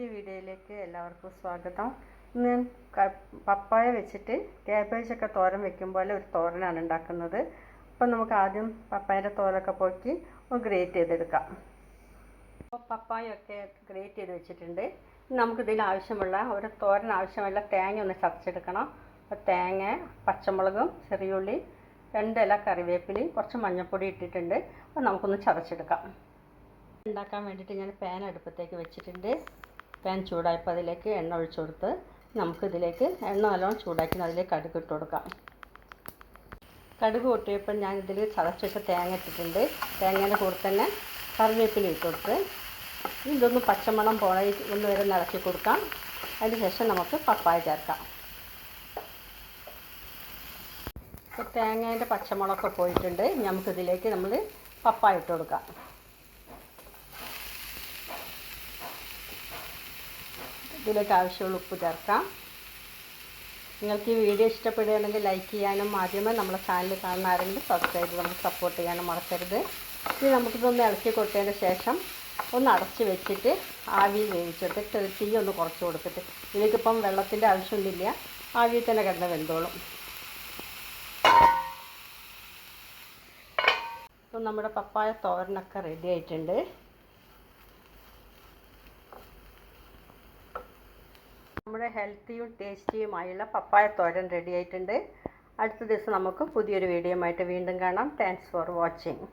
പുതിയ വീഡിയോയിലേക്ക് എല്ലാവർക്കും സ്വാഗതം. ഇന്ന് ഞാൻ പപ്പായ വെച്ചിട്ട് ക്യാബേജൊക്കെ തോരൻ വെക്കും പോലെ ഒരു തോരനാണ് ഉണ്ടാക്കുന്നത്. അപ്പം നമുക്ക് ആദ്യം പപ്പായന്റെ തോലൊക്കെ പോക്കി ഒന്ന് ഗ്രേറ്റ് ചെയ്തെടുക്കാം. അപ്പോൾ പപ്പായൊക്കെ ഗ്രേറ്റ് ചെയ്ത് വെച്ചിട്ടുണ്ട്. നമുക്ക് ഇതിന് ആവശ്യമുള്ള ഒരു തോരൻ ആവശ്യമുള്ള തേങ്ങ ഒന്ന് ചതച്ചെടുക്കണം. അപ്പോൾ തേങ്ങ പച്ചമുളകും ചെറിയുള്ളി രണ്ടില കറിവേപ്പിലയും കുറച്ച് മഞ്ഞൾപ്പൊടി ഇട്ടിട്ടുണ്ട്. അപ്പോൾ നമുക്കൊന്ന് ചതച്ചെടുക്കാം. ഉണ്ടാക്കാൻ വേണ്ടിയിട്ട് ഞാൻ പാൻ അടുപ്പത്തേക്ക് വെച്ചിട്ടുണ്ട്. പാൻ ചൂടായപ്പോൾ അതിലേക്ക് എണ്ണ ഒഴിച്ചു കൊടുത്ത് നമുക്കിതിലേക്ക് എണ്ണ നല്ലോണം ചൂടാക്കി അതിലേക്ക് കടുക് ഇട്ട് കൊടുക്കാം. കടുക് പൊട്ടിയപ്പോൾ ഞാൻ ഇതിൽ ചതച്ചിട്ട് തേങ്ങ ഇട്ടിട്ടുണ്ട്. തേങ്ങേന്റെ കൂടെ തന്നെ കറിവേപ്പില ഇട്ട് കൊടുത്ത് ഇതൊന്ന് പച്ചമണം പോണ ഒന്ന് വരെ നിറക്കി കൊടുക്കാം. അതിന് ശേഷം നമുക്ക് പപ്പായ ചേർക്കാം. ഇപ്പോൾ തേങ്ങേന്റെ പച്ചമുളകൊക്കെ പോയിട്ടുണ്ട്. നമുക്കിതിലേക്ക് നമ്മൾ പപ്പായ ഇട്ട് കൊടുക്കാം. ഇതിലേക്ക് ആവശ്യമുള്ള ഉപ്പ് ചേർക്കാം. നിങ്ങൾക്ക് ഈ വീഡിയോ ഇഷ്ടപ്പെടുകയാണെങ്കിൽ ലൈക്ക് ചെയ്യാനും ആദ്യമേ നമ്മുടെ ചാനൽ കാണുന്ന ആരെങ്കിലും സബ്സ്ക്രൈബ് നമുക്ക് സപ്പോർട്ട് ചെയ്യാനും മറക്കരുത്. ഇനി നമുക്കിതൊന്ന് ഇളക്കി കൊടുത്തതിന് ശേഷം ഒന്ന് അടച്ച് വെച്ചിട്ട് ആവി വേവിച്ചിട്ട് തീ ഒന്ന് കുറച്ച് കൊടുത്തിട്ട് ഇതിലേക്കിപ്പം വെള്ളത്തിന്റെ ആവശ്യമൊന്നുമില്ല. ആവിയിൽ തന്നെ കിടന്ന് വെന്തോളും. ഇപ്പം നമ്മുടെ പപ്പായ തോരനൊക്കെ റെഡി ആയിട്ടുണ്ട്. നമ്മുടെ ഹെൽത്തിയും ടേസ്റ്റിയുമായുള്ള പപ്പായ തോരൻ റെഡി ആയിട്ടുണ്ട്. അടുത്ത ദിവസം നമുക്ക് പുതിയൊരു വീഡിയോ ആയിട്ട് വീണ്ടും കാണാം. Thanks for watching